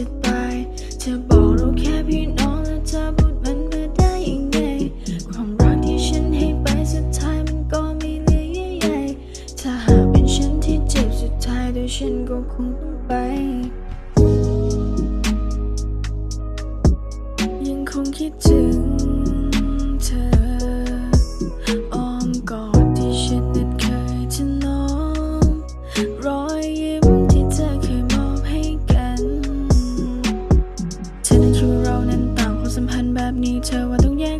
จะไป เธอบอกเราแค่พี่น้องแล้วเธอพูดมันมาได้ยังไง ความรักที่ฉันให้ไปสุดท้ายมันก็ไม่เหลือใหญ่ถ้าหากเป็นฉันที่เจ็บสุดท้ายโดยฉันก็คงต้องไป ยังคงคิดถึง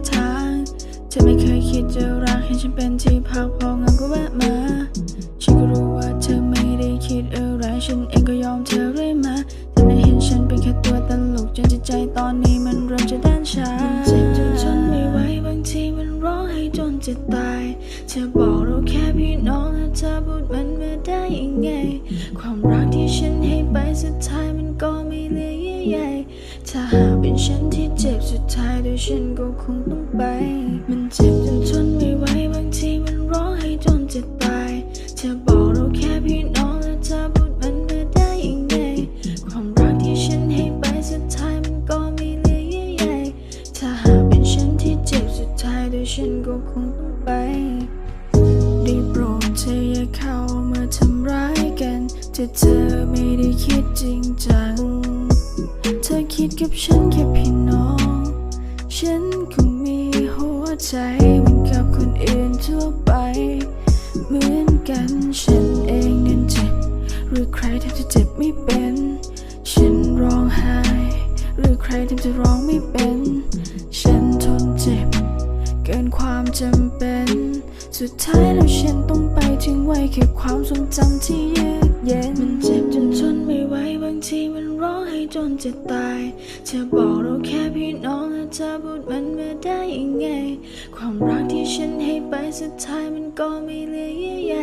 เธอไม่เคยคิดจะรักให้ฉันเป็นที่พักพองั้นก็แวะมาฉันก็รู้ว่าเธอไม่ได้คิดอะไรฉันเองก็ยอมเธอเรื่อยมาเธอได้เห็นฉันเป็นแค่ตัวตลกจนจิตใจตอนนี้มันเริ่มจะด้านชาเจ็บจนทนไม่ไหวบางทีมันร้องให้จนจะตาย เธอบอกเราแค่พี่น้องแล้วเธอพูดมันมาได้ยังไง ความรักที่ฉันให้ไปสุดท้ายมันก็ไม่เหลือเยื่ถ้าหากเป็นฉันที่เจ็บสุดท้าย ฉันก็คงต้องไป มันเจ็บจนทนไม่ไหวบางทีมันร้องให้จนจะตาย เธอบอกเราแค่พี่น้องแล้วเธอพูดมันมาได้ยังไง ความรักที่ฉันให้ไปสุดท้ายมันก็ไม่เหลือเยื่อใยถ้าหากเป็นฉันที่เจ็บสุดท้ายโดยฉันก็คงต้องไปได้โปรดเธออย่าเข้ามาทำร้ายกันถ้าเธอไม่ได้คิดจริงจัง เธอคิดกับฉันแค่พี่น้อง ฉันคงมีหัวใจเหมือนกับคนอื่นทั่วไป เหมือนกันฉันเองนั้นเจ็บ หรือใครทำจะเจ็บไม่เป็น ฉันร้องไห้ หรือใครทำจะร้องไม่เป็น ฉันทนเจ็บ เกินความจำเป็น สุดท้ายแล้วฉันต้องไปถึงไว้แค่ความทรงจำที่เยือกเย็นมันเจ็บ จนจะตาย เธอบอกเราแค่พี่น้องแล้วเธอพูดมันมาได้ยังไง ความรักที่ฉันให้ไปสุดท้ายมันก็ไม่เหลือเยื่อใย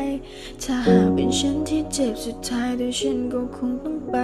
ถ้าหากเป็นฉันที่เจ็บสุดท้ายโดยฉันก็คงต้องไป